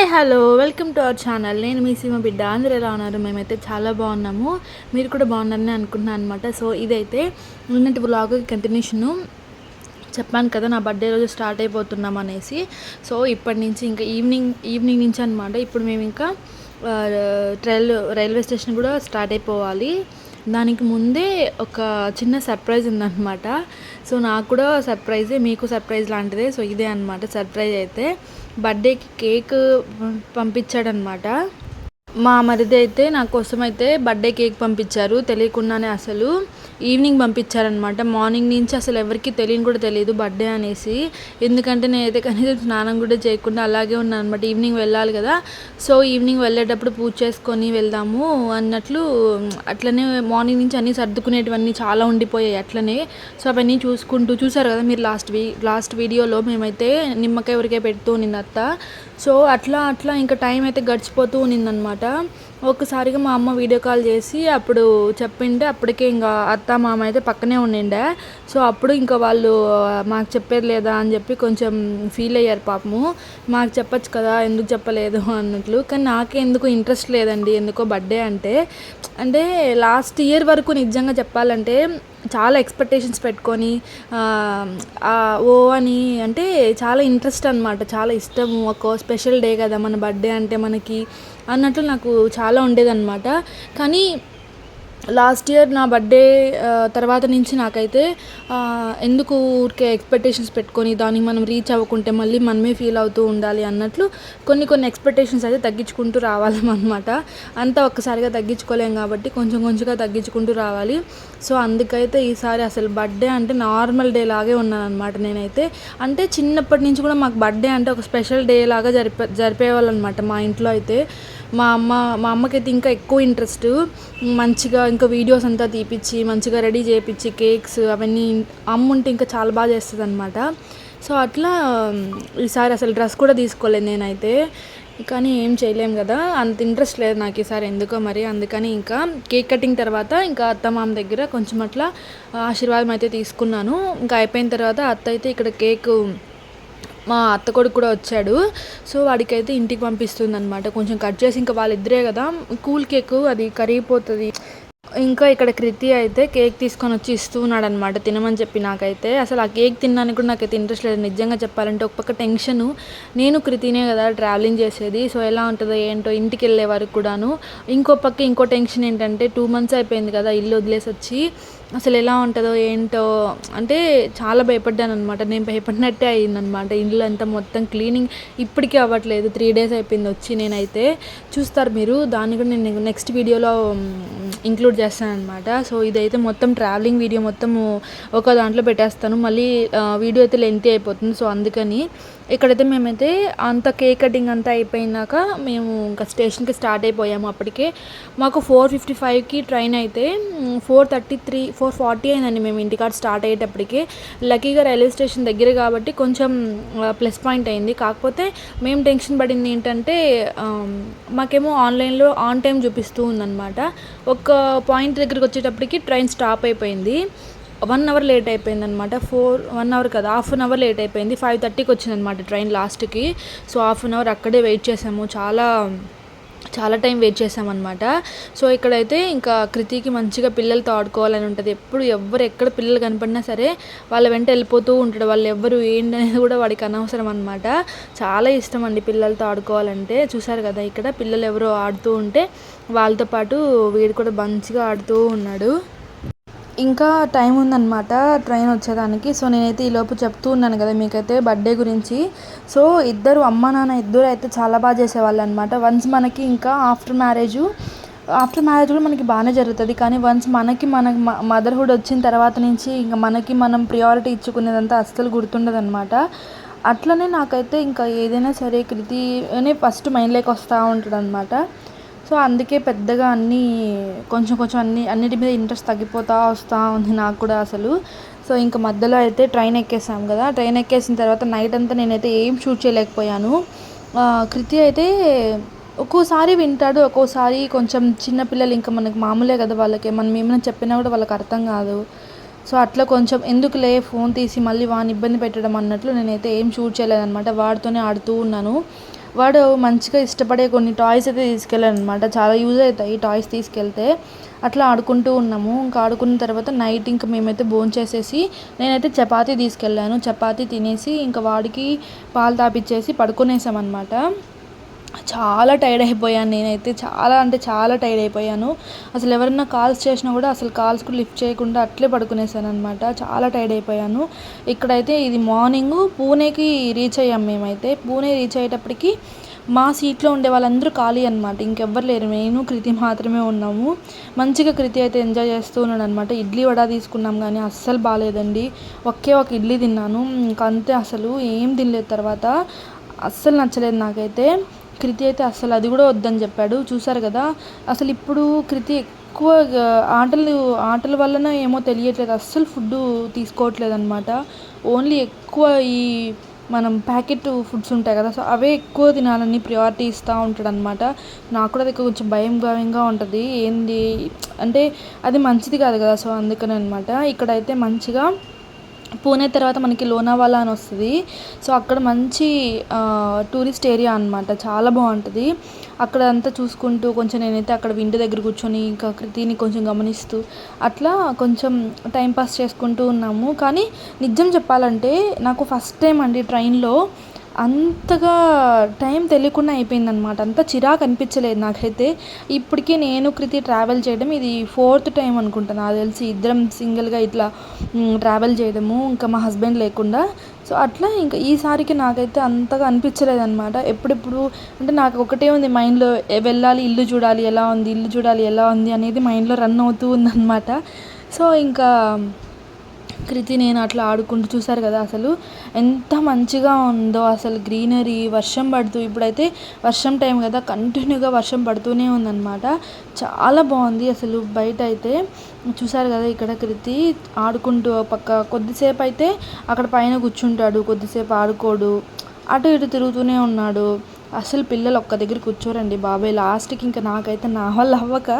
Hi hello. Welcome to our channel. నేను మీ సీమ బిడ్డ. అందరూ ఎలా ఉన్నారు? మేమైతే చాలా బాగున్నాము. మీరు కూడా బాగున్నారని అనుకుంటున్నాను అనమాట సో ఇదైతే నిన్నటి బ్లాగ్ కంటిన్యూషను చెప్పాను కదా నా బర్త్డే రోజు స్టార్ట్ అయిపోతున్నాం అనేసి. సో ఇప్పటి నుంచి ఇంకా ఈవినింగ్ ఈవినింగ్ నుంచి అనమాట ఇప్పుడు మేము ఇంకా ట్రైల్ రైల్ రైల్వే స్టేషన్ కూడా స్టార్ట్ అయిపోవాలి. దానికి ముందే ఒక చిన్న సర్ప్రైజ్ ఉందన్నమాట. సో నాకు కూడా సర్ప్రైజే మీకు సర్ప్రైజ్ లాంటిదే. సో ఇదే అనమాట సర్ప్రైజ్ అయితే. బర్త్డేకి కేక్ పంపించాడనమాట. మా మరిది అయితే నా కోసం అయితే బర్త్డే కేక్ పంపించారు తెలియకుండానే అసలు. ఈవినింగ్ పంపించారనమాట. మార్నింగ్ నుంచి అసలు ఎవరికి తెలియని కూడా తెలియదు బర్త్డే అనేసి. ఎందుకంటే నేనైతే కనీసం స్నానం కూడా చేయకుండా అలాగే ఉన్నాను అనమాట ఈవినింగ్ వెళ్ళాలి కదా. సో ఈవినింగ్ వెళ్ళేటప్పుడు పూజ చేసుకొని వెళ్దాము అన్నట్లు అట్లనే మార్నింగ్ నుంచి అన్నీ సర్దుకునేటివన్నీ చాలా ఉండిపోయాయి అట్లనే. సో అవన్నీ చూసుకుంటూ చూసారు కదా మీరు లాస్ట్ వీ లాస్ట్ వీడియోలో మేమైతే నిమ్మకాయ ఉరికే పెడుతూ నిన్నత్త సో అట్లా అట్లా ఇంకా టైం అయితే గడిచిపోతూ ఉన్నిందనమాట ఒక్కసారిగా మా అమ్మ వీడియో కాల్ చేసి అప్పుడు చెప్పిండే అప్పటికే ఇంకా అత్త మామ అయితే పక్కనే ఉండిండే. సో అప్పుడు ఇంకా వాళ్ళు మాకు చెప్పేది లేదా? అని చెప్పి కొంచెం ఫీల్ అయ్యారు పాపము. మాకు చెప్పొచ్చు కదా ఎందుకు చెప్పలేదు? అన్నట్లు. కానీ నాకే ఎందుకు ఇంట్రెస్ట్ లేదండి. ఎందుకో బర్త్డే అంటే అంటే లాస్ట్ ఇయర్ వరకు నిజంగా చెప్పాలంటే చాలా ఎక్స్పెక్టేషన్స్ పెట్టుకొని ఓ అని అంటే చాలా ఇంట్రెస్ట్ అనమాట చాలా ఇష్టము. ఒక స్పెషల్ డే కదా మన బర్త్డే అంటే మనకి అన్నట్లు నాకు చాలా ఉండేదన్నమాట. కానీ లాస్ట్ ఇయర్ నా బర్త్డే తర్వాత నుంచి నాకైతే ఎందుకు ఊరికే ఎక్స్పెక్టేషన్స్ పెట్టుకొని దానికి మనం రీచ్ అవ్వకుంటే మళ్ళీ మనమే ఫీల్ అవుతూ ఉండాలి అన్నట్లు కొన్ని కొన్ని ఎక్స్పెక్టేషన్స్ అయితే తగ్గించుకుంటూ రావాలన్నమాట అంతా ఒక్కసారిగా తగ్గించుకోలేం కాబట్టి కొంచెం కొంచెంగా తగ్గించుకుంటూ రావాలి. సో అందుకైతే ఈసారి అసలు బర్త్డే అంటే నార్మల్ డే లాగే ఉన్నాను అనమాట నేనైతే. అంటే చిన్నప్పటి నుంచి కూడా మాకు బర్త్డే అంటే ఒక స్పెషల్ డే లాగా జరిపే జరిపేవాళ్ళు అనమాట మా ఇంట్లో అయితే. మా అమ్మ మా అమ్మకైతే ఇంకా ఎక్కువ ఇంట్రెస్ట్ మంచిగా ఇంకా వీడియోస్ అంతా తీపిచ్చి మంచిగా రెడీ చేయించి కేక్స్ అవన్నీ అమ్మ ఉంటే ఇంకా చాలా బాగా చేస్తుంది అనమాట సో అట్లా ఈసారి అసలు డ్రెస్ కూడా తీసుకోలేదు నేనైతే. కానీ ఏం చేయలేం కదా అంత ఇంట్రెస్ట్ లేదు నాకు ఈసారి ఎందుకో మరి. అందుకని ఇంకా కేక్ కటింగ్ తర్వాత ఇంకా అత్త మామ దగ్గర కొంచెం అట్లా ఆశీర్వాదం అయితే తీసుకున్నాను. ఇంకా అయిపోయిన తర్వాత అత్త అయితే ఇక్కడ కేక్ మా అత్త కొడుకు కూడా వచ్చాడు. సో వాడికైతే ఇంటికి పంపిస్తుంది అనమాట కొంచెం కట్ చేసి ఇంకా వాళ్ళిద్దరే కదా. కూల్ కేక్ అది కరిగిపోతుంది. ఇంకా ఇక్కడ కృతి అయితే కేక్ తీసుకొని వచ్చి ఇస్తూ ఉన్నాడు అనమాట తినమని చెప్పి నాకైతే. అసలు ఆ కేక్ తినడానికి కూడా నాకైతే ఇంట్రెస్ట్ లేదు. నిజంగా చెప్పాలంటే ఒక పక్క టెన్షను. నేను కృతినే కదా ట్రావెలింగ్ చేసేది. సో ఎలా ఉంటుందో ఏంటో ఇంటికి వెళ్ళే వరకు కూడాను. ఇంకో పక్క ఇంకో టెన్షన్ ఏంటంటే టూ మంత్స్ అయిపోయింది కదా ఇల్లు వదిలేసి వచ్చి. అసలు ఎలా ఉంటుందో ఏంటో అంటే చాలా భయపడ్డాను అనమాట నేను భయపడినట్టే అయిందనమాట ఇల్లు అంతా మొత్తం క్లీనింగ్ ఇప్పటికీ అవ్వట్లేదు. త్రీ డేస్ అయిపోయింది వచ్చి నేనైతే. చూస్తారు మీరు. దాన్ని కూడా నేను నెక్స్ట్ వీడియోలో ఇంక్లూడ్ చేస్తాను అనమాట సో ఇదైతే మొత్తం ట్రావెలింగ్ వీడియో మొత్తం ఒక దాంట్లో పెట్టేస్తాను. మళ్ళీ వీడియో అయితే లెంత్ అయిపోతుంది. సో అందుకని ఇక్కడైతే మేమైతే అంత కేక్ కటింగ్ అంతా అయిపోయినాక మేము ఇంకా స్టేషన్కి స్టార్ట్ అయిపోయాము అప్పటికే. మాకు ఫోర్ ఫిఫ్టీ ఫైవ్కి ట్రైన్ అయితే four thirty three four forty అయిందండి మేము ఇంటికాడ స్టార్ట్ అయ్యేటప్పటికి. లక్కీగా రైల్వే స్టేషన్ దగ్గర కాబట్టి కొంచెం ప్లస్ పాయింట్ అయింది. కాకపోతే మేము టెన్షన్ పడింది ఏంటంటే మాకేమో ఆన్లైన్లో ఆన్ టైం చూపిస్తూ ఉందన్నమాట. ఒక పాయింట్ దగ్గరికి వచ్చేటప్పటికి ట్రైన్ స్టాప్ అయిపోయింది. వన్ అవర్ లేట్ అయిపోయింది అనమాట ఫోర్ వన్ అవర్ కదా హాఫ్ అన్ అవర్ లేట్ అయిపోయింది. ఫైవ్ థర్టీకి వచ్చింది అనమాట ట్రైన్ లాస్ట్కి. సో హాఫ్ అన్ అవర్ అక్కడే వెయిట్ చేసాము. చాలా చాలా టైం వెయిట్ చేసామన్నమాట సో ఇక్కడైతే ఇంకా కృతికి మంచిగా పిల్లలతో ఆడుకోవాలని ఉంటుంది. ఎప్పుడు ఎవరు ఎక్కడ పిల్లలు కనపడినా సరే వాళ్ళ వెంట వెళ్ళిపోతూ ఉంటాడు. వాళ్ళు ఎవరు ఏంటి అనేది కూడా వాడికి అనవసరం అనమాట చాలా ఇష్టం అండి పిల్లలతో ఆడుకోవాలంటే. చూసారు కదా ఇక్కడ పిల్లలు ఎవరో ఆడుతూ ఉంటే వాళ్ళతో పాటు వీడు కూడా మంచిగా ఆడుతూ ఉన్నాడు. ఇంకా టైం ఉందన్నమాట ట్రైన్ వచ్చేదానికి. సో నేనైతే ఈలోపు చెప్తూ ఉన్నాను కదా మీకైతే బర్త్డే గురించి. సో ఇద్దరు అమ్మ నాన్న ఇద్దరు అయితే చాలా బాగా చేసేవాళ్ళు అనమాట వన్స్ మనకి ఇంకా ఆఫ్టర్ మ్యారేజ్ ఆఫ్టర్ మ్యారేజ్ కూడా మనకి బాగానే జరుగుతుంది. కానీ వన్స్ మనకి మన మదర్హుడ్ వచ్చిన తర్వాత నుంచి ఇంకా మనకి మనం ప్రియారిటీ ఇచ్చుకునేదంతా అస్సలు గుర్తుండదు అనమాట అట్లనే నాకైతే ఇంకా ఏదైనా సరే కృతి అనే ఫస్ట్ మైండ్లోకి వస్తూ ఉంటుంది అనమాట సో అందుకే పెద్దగా అన్నీ కొంచెం కొంచెం అన్ని అన్నిటి మీద ఇంట్రెస్ట్ తగ్గిపోతూ వస్తూ ఉంది నాకు కూడా అసలు. సో ఇంకా మధ్యలో అయితే ట్రైన్ ఎక్కేసాం కదా. ట్రైన్ ఎక్కేసిన తర్వాత నైట్ అంతా నేనైతే ఏం షూట్ చేయలేకపోయాను. కృతి అయితే ఒక్కోసారి వింటాడు ఒక్కోసారి కొంచెం చిన్నపిల్లలు ఇంకా మనకి మామూలే కదా వాళ్ళకి. మనం ఏమైనా చెప్పినా కూడా వాళ్ళకి అర్థం కాదు. సో అట్లా కొంచెం ఎందుకులే ఫోన్ తీసి మళ్ళీ వాడిని ఇబ్బంది పెట్టడం అన్నట్లు నేనైతే ఏం షూట్ చేయలేదన్నమాట. వాడితోనే ఆడుతూ ఉన్నాను. వాడు మంచిగా ఇష్టపడే కొన్ని టాయ్స్ అయితే తీసుకెళ్ళాను అనమాట చాలా యూజ్ అవుతాయి టాయ్స్ తీసుకెళ్తే. అట్లా ఆడుకుంటూ ఉన్నాము. ఇంకా ఆడుకున్న తర్వాత నైట్ ఇంకా మేమైతే భోంచేసేసి చేసేసి నేనైతే చపాతీ తీసుకెళ్ళాను. చపాతీ తినేసి ఇంకా వాడికి పాలు తాపిచ్చేసి పడుకునేసామన్నమాట. చాలా టైర్డ్ అయిపోయాను నేనైతే. చాలా అంటే చాలా టైర్డ్ అయిపోయాను. అసలు ఎవరైనా కాల్స్ చేసినా కూడా అసలు కాల్స్ కూడా లిఫ్ట్ చేయకుండా అట్లే పడుకునేసాను అనమాట చాలా టైర్డ్ అయిపోయాను. ఇక్కడైతే ఇది మార్నింగ్ పూణేకి రీచ్ అయ్యాం మేమైతే. పూణే రీచ్ అయ్యేటప్పటికి మా సీట్లో ఉండే వాళ్ళందరూ ఖాళీ అనమాట ఇంకెవ్వరు లేరు. నేను కృతి మాత్రమే ఉన్నాము. మంచిగా కృతి అయితే ఎంజాయ్ చేస్తూ ఉన్నాడు అనమాట ఇడ్లీ వడ తీసుకున్నాం కానీ అస్సలు బాగాలేదండి. ఒకే ఒక ఇడ్లీ తిన్నాను. ఇంకంతే అంతే అసలు. ఏం తినలేదు తర్వాత. అస్సలు నచ్చలేదు నాకైతే. కృతి అయితే అస్సలు అది కూడా వద్దని చెప్పాడు. చూసారు కదా అసలు ఇప్పుడు కృతి ఎక్కువ ఆటలు ఆటల వలన ఏమో తెలియట్లేదు. అస్సలు ఫుడ్ తీసుకోవట్లేదు అనమాట ఓన్లీ ఎక్కువ ఈ మనం ప్యాకెట్ ఫుడ్స్ ఉంటాయి కదా సో అవే ఎక్కువ తినాలని ప్రియారిటీ ఇస్తూ ఉంటాడు అనమాట నాకు కూడా అది కొంచెం భయం భయంగా ఉంటుంది. ఏంది? అంటే అది మంచిది కాదు కదా సో అందుకని అనమాట ఇక్కడైతే మంచిగా పూణే తర్వాత మనకి లోనావాలా అని వస్తుంది. సో అక్కడ మంచి టూరిస్ట్ ఏరియా అనమాట చాలా బాగుంటుంది. అక్కడ అంతా చూసుకుంటూ కొంచెం నేనైతే అక్కడ విండు దగ్గర కూర్చొని ఇంకా కృతిని కొంచెం గమనిస్తూ అట్లా కొంచెం టైం పాస్ చేసుకుంటూ ఉన్నాము. కానీ నిజం చెప్పాలంటే నాకు ఫస్ట్ టైం అండి ట్రైన్లో అంతగా టైం తెలియకుండా అయిపోయిందనమాట అంత చిరాకు అనిపించలేదు నాకైతే. ఇప్పటికే నేను కృతి ట్రావెల్ చేయడం ఇది ఫోర్త్ టైం అనుకుంటా నాకు తెలిసి. ఇద్దరం సింగిల్గా ఇట్లా ట్రావెల్ చేయడము ఇంకా మా హస్బెండ్ లేకుండా. సో అట్లా ఇంకా ఈసారికి నాకైతే అంతగా అనిపించలేదు అనమాట ఎప్పుడెప్పుడు అంటే నాకు ఒకటే ఉంది మైండ్లో వెళ్ళాలి ఇల్లు చూడాలి ఎలా ఉంది ఇల్లు చూడాలి ఎలా ఉంది అనేది మైండ్లో రన్ అవుతూ ఉందన్నమాట. సో ఇంకా కృతి నేను అట్లా ఆడుకుంటూ చూసారు కదా అసలు. ఎంత మంచిగా ఉందో అసలు గ్రీనరీ వర్షం పడుతూ ఇప్పుడైతే వర్షం టైం కదా కంటిన్యూగా వర్షం పడుతూనే ఉందన్నమాట. చాలా బాగుంది అసలు బయట అయితే చూసారు కదా ఇక్కడ కృతి ఆడుకుంటూ పక్క కొద్దిసేపు అయితే అక్కడ పైన కూర్చుంటాడు కొద్దిసేపు ఆడుకోడు అటు ఇటు తిరుగుతూనే ఉన్నాడు. అసలు పిల్లలు ఒక్క దగ్గర కూర్చోరండి బాబాయ్. లాస్ట్కి ఇంకా నాకైతే నా వల్ల అవ్వక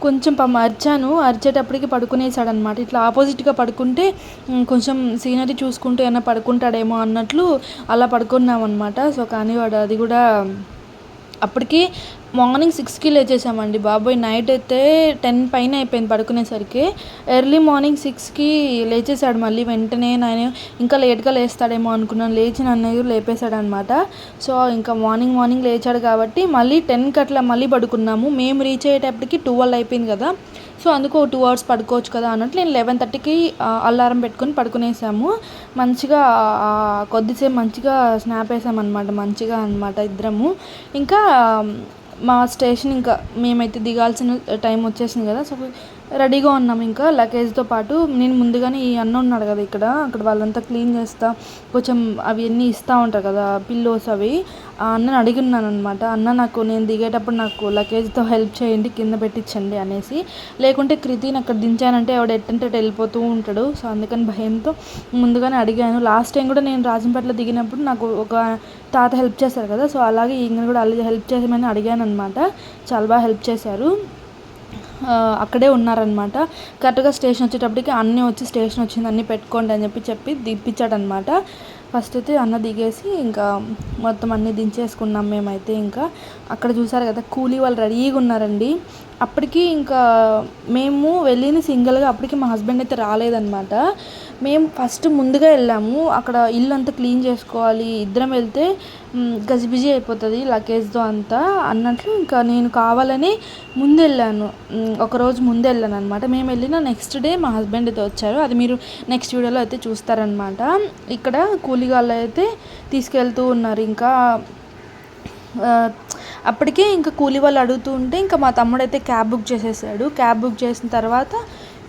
కొంచెం పాపం అరిచాను అరిచేటప్పటికి పడుకునేసాడు అనమాట ఇట్లా ఆపోజిట్గా పడుకుంటే కొంచెం సీనరీ చూసుకుంటూ ఏమైనా పడుకుంటాడేమో అన్నట్లు అలా పడుకున్నాం అనమాట సో కానీ వాడు అది కూడా అప్పటికి మార్నింగ్ సిక్స్కి లేచేసామండి బాబోయ్ నైట్ అయితే టెన్ పైన అయిపోయింది పడుకునేసరికి. ఎర్లీ మార్నింగ్ సిక్స్కి లేచేసాడు మళ్ళీ వెంటనే నేను ఇంకా లేట్గా లేస్తాడేమో అనుకున్నాను. లేచి నన్ను లేపేశాడు అనమాట సో ఇంకా మార్నింగ్ మార్నింగ్ లేచాడు కాబట్టి మళ్ళీ టెన్కి అట్లా మళ్ళీ పడుకున్నాము. మేము రీచ్ అయ్యేటప్పటికి ట్వెల్వ్ అయిపోయింది కదా. సో అందుకు టూ అవర్స్ పడుకోవచ్చు కదా అన్నట్లు నేను లెవెన్ థర్టీకి అలారం పెట్టుకొని పడుకునేసాము. మంచిగా కొద్దిసేపు మంచిగా స్నాప్ వేసామన్నమాట. మంచిగా అనమాట ఇద్దరము. ఇంకా మా స్టేషన్ ఇంకా మేమైతే దిగాల్సిన టైం వచ్చేసింది కదా సో రెడీగా ఉన్నాం ఇంకా. లగేజ్తో పాటు నేను ముందుగానే ఈ అన్న ఉన్నాడు కదా ఇక్కడ. అక్కడ వాళ్ళంతా క్లీన్ చేస్తా కొంచెం అవి ఇస్తూ ఉంటారు కదా పిల్లోస్ అవి. ఆ అన్నని అడిగి ఉన్నాను అనమాట అన్న నాకు నేను దిగేటప్పుడు నాకు లగేజ్తో హెల్ప్ చేయండి కింద పెట్టించండి అనేసి. లేకుంటే కృతిని అక్కడ దించానంటే ఆవిడ ఎట్టంటే వెళ్ళిపోతూ ఉంటాడు. సో అందుకని భయంతో ముందుగానే అడిగాను. లాస్ట్ టైం కూడా నేను రాజంపేటలో దిగినప్పుడు నాకు ఒక తాత హెల్ప్ చేశారు కదా. సో అలాగే ఈయన కూడా అలాగే హెల్ప్ చేసామని అడిగాను అనమాట చాలా బాగా హెల్ప్ చేశారు. అక్కడే ఉన్నారనమాట కరెక్ట్గా స్టేషన్ వచ్చేటప్పటికి అన్నీ వచ్చి స్టేషన్ వచ్చింది అన్నీ పెట్టుకోండి అని చెప్పి చెప్పి దిప్పించాడనమాట ఫస్ట్ అయితే అన్న దిగేసి ఇంకా మొత్తం అన్నీ దించేసుకున్నాం మేమైతే ఇంకా. అక్కడ చూసారు కదా కూలీ వాళ్ళు రెడీగా ఉన్నారండి. అప్పటికి ఇంకా మేము వెళ్ళింది సింగిల్గా అప్పటికి మా హస్బెండ్ అయితే రాలేదనమాట మేము ఫస్ట్ ముందుగా వెళ్ళాము. అక్కడ ఇల్లు అంతా క్లీన్ చేసుకోవాలి. ఇద్దరం వెళ్తే గజిబిజి అయిపోతుంది లగేజ్తో అంతా అన్నట్లు ఇంకా నేను కావాలని ముందు వెళ్ళాను. ఒకరోజు ముందు వెళ్ళాను అనమాట మేము వెళ్ళిన నెక్స్ట్ డే మా హస్బెండ్ అయితే వచ్చారు. అది మీరు నెక్స్ట్ వీడియోలో అయితే చూస్తారనమాట ఇక్కడ కూలిగాళ్ళు అయితే తీసుకెళ్తూ ఉన్నారు. ఇంకా అప్పటికే ఇంకా కూలీ వాళ్ళు అడుగుతూ ఉంటే ఇంకా మా తమ్ముడు అయితే క్యాబ్ బుక్ చేసేసాడు. క్యాబ్ బుక్ చేసిన తర్వాత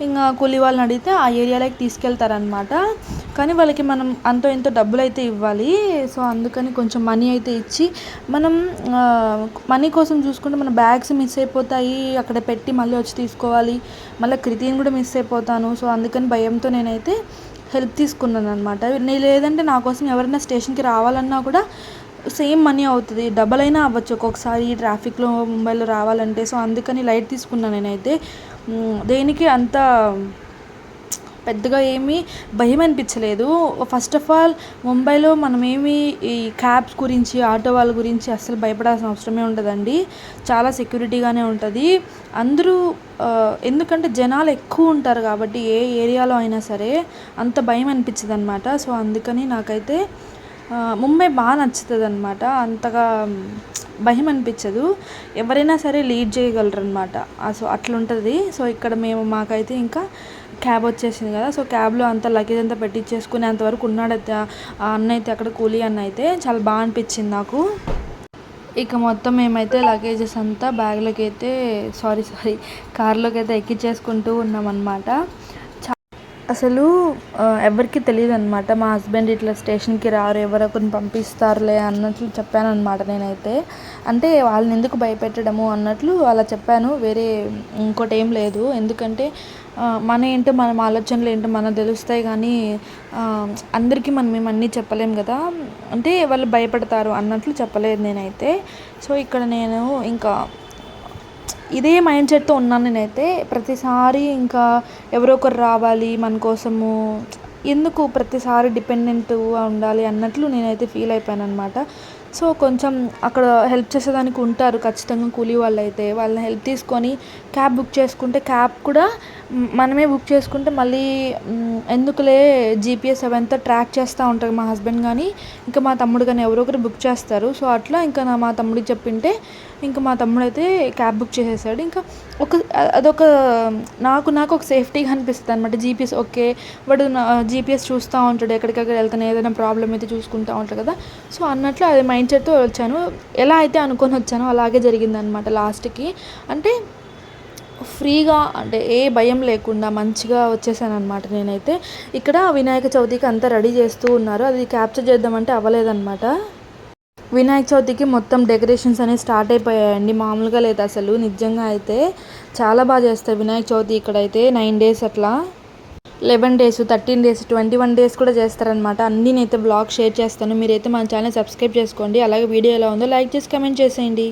ఇంకా కూలి వాళ్ళని అడిగితే ఆ ఏరియాలోకి తీసుకెళ్తారనమాట కానీ వాళ్ళకి మనం అంతో ఎంతో డబ్బులు అయితే ఇవ్వాలి. సో అందుకని కొంచెం మనీ అయితే ఇచ్చి మనం మనీ కోసం చూసుకుంటే మన బ్యాగ్స్ మిస్ అయిపోతాయి. అక్కడ పెట్టి మళ్ళీ వచ్చి తీసుకోవాలి. మళ్ళీ కృతిని కూడా మిస్ అయిపోతాను. సో అందుకని భయంతో నేనైతే హెల్ప్ తీసుకున్నాను అనమాట నేను లేదంటే నా కోసం ఎవరైనా స్టేషన్కి రావాలన్నా కూడా సేమ్ మనీ అవుతుంది. డబల్ అయినా అవ్వచ్చు ఒక్కొక్కసారి ట్రాఫిక్లో ముంబైలో రావాలంటే. సో అందుకని లైట్ తీసుకున్నాను నేనైతే. దేనికి అంత పెద్దగా ఏమీ భయం అనిపించలేదు. ఫస్ట్ ఆఫ్ ఆల్ ముంబైలో మనమేమి ఈ క్యాబ్స్ గురించి ఆటో వాళ్ళ గురించి అస్సలు భయపడాల్సిన అవసరమే ఉండదండి. చాలా సెక్యూరిటీగానే ఉంటుంది. అందరూ ఎందుకంటే జనాలు ఎక్కువ ఉంటారు కాబట్టి ఏ ఏరియాలో అయినా సరే అంత భయం అనిపించదు అనమాట సో అందుకని నాకైతే ముంబై బాగా నచ్చుతుంది అనమాట అంతగా భయం అనిపించదు. ఎవరైనా సరే లీడ్ చేయగలరు అనమాట సో అట్లుంటుంది. సో ఇక్కడ మేము మాకైతే ఇంకా క్యాబ్ వచ్చేసింది కదా. సో క్యాబ్లో అంత లగేజ్ అంతా పెట్టించేసుకునే అంతవరకు ఉన్నాడైతే ఆ అన్న అయితే అక్కడ కూలీ అన్న అయితే చాలా బాగా అనిపించింది నాకు. ఇక మొత్తం మేమైతే లగేజెస్ అంతా బ్యాగ్లోకి అయితే సారీ సారీ కార్లోకి అయితే ఎక్కించేసుకుంటూ ఉన్నామన్నమాట. అసలు ఎవరికీ ఎవరికి తెలియదు అనమాట మా హస్బెండ్ ఇట్లా స్టేషన్కి రారు ఎవరో ఎవరొకరిని పంపిస్తారులే అన్నట్లు చెప్పాను అనమాట నేనైతే. అంటే వాళ్ళని ఎందుకు భయపెట్టడము అన్నట్లు అలా చెప్పాను. వేరే ఇంకోటి ఏం లేదు. ఎందుకంటే మన ఏంటో మన ఆలోచనలు ఏంటో మనకు తెలుస్తాయి కానీ అందరికీ మనం మేము అన్నీ చెప్పలేం కదా. అంటే వాళ్ళు భయపడతారు అన్నట్లు చెప్పలేదు నేనైతే. సో ఇక్కడ నేను ఇంకా ఇదే మైండ్ సెట్తో ఉన్నాను నేనైతే. ప్రతిసారి ఇంకా ఎవరో ఒకరు రావాలి మన కోసము. ఎందుకు ప్రతిసారి డిపెండెంట్గా ఉండాలి అన్నట్లు నేనైతే ఫీల్ అయిపోయాను అనమాట సో కొంచెం అక్కడ హెల్ప్ చేసేదానికి ఉంటారు ఖచ్చితంగా కూలీ వాళ్ళు అయితే వాళ్ళని హెల్ప్ తీసుకొని క్యాబ్ బుక్ చేసుకుంటే క్యాబ్ కూడా మనమే బుక్ చేసుకుంటే మళ్ళీ ఎందుకులే జీపీఎస్ అవంతా ట్రాక్ చేస్తూ ఉంటారు మా హస్బెండ్ కానీ ఇంకా మా తమ్ముడు కానీ ఎవరో ఒకరు బుక్ చేస్తారు. సో అట్లా ఇంకా నా మా తమ్ముడికి చెప్పింటే ఇంకా మా తమ్ముడు అయితే క్యాబ్ బుక్ చేసేసాడు. ఇంకా ఒక అదొక నాకు నాకు ఒక సేఫ్టీగా అనిపిస్తుంది అనమాట జీపీఎస్ ఓకే వాడు జీపీఎస్ చూస్తూ ఉంటాడు ఎక్కడికక్కడ వెళ్తాను ఏదైనా ప్రాబ్లం అయితే చూసుకుంటూ ఉంటాడు కదా. సో అన్నట్లు అది మైండ్ సెట్తో వచ్చాను. ఎలా అయితే అనుకొని వచ్చానో అలాగే జరిగిందనమాట లాస్ట్కి. అంటే ఫ్రీగా అంటే ఏ భయం లేకుండా మంచిగా వచ్చేసాను అనమాట నేనైతే. ఇక్కడ వినాయక చవితికి అంతా రెడీ చేస్తూ ఉన్నారు. అది క్యాప్చర్ చేద్దామంటే అవ్వలేదన్నమాట. వినాయక చవితికి మొత్తం డెకరేషన్స్ అనేవి స్టార్ట్ అయిపోయాయండి. మామూలుగా లేదు అసలు. నిజంగా అయితే చాలా బాగా చేస్తారు వినాయక చవితి ఇక్కడైతే నైన్ డేస్ అట్లా. Eleven days thirteen days twenty one days కూడా చేస్తారనమాట అన్నీ నేనైతే బ్లాగ్ షేర్ చేస్తాను. మీరైతే మన ఛానల్ సబ్స్క్రైబ్ చేసుకోండి. అలాగే వీడియో ఎలా ఉందో లైక్ చేసి కమెంట్ చేసేయండి.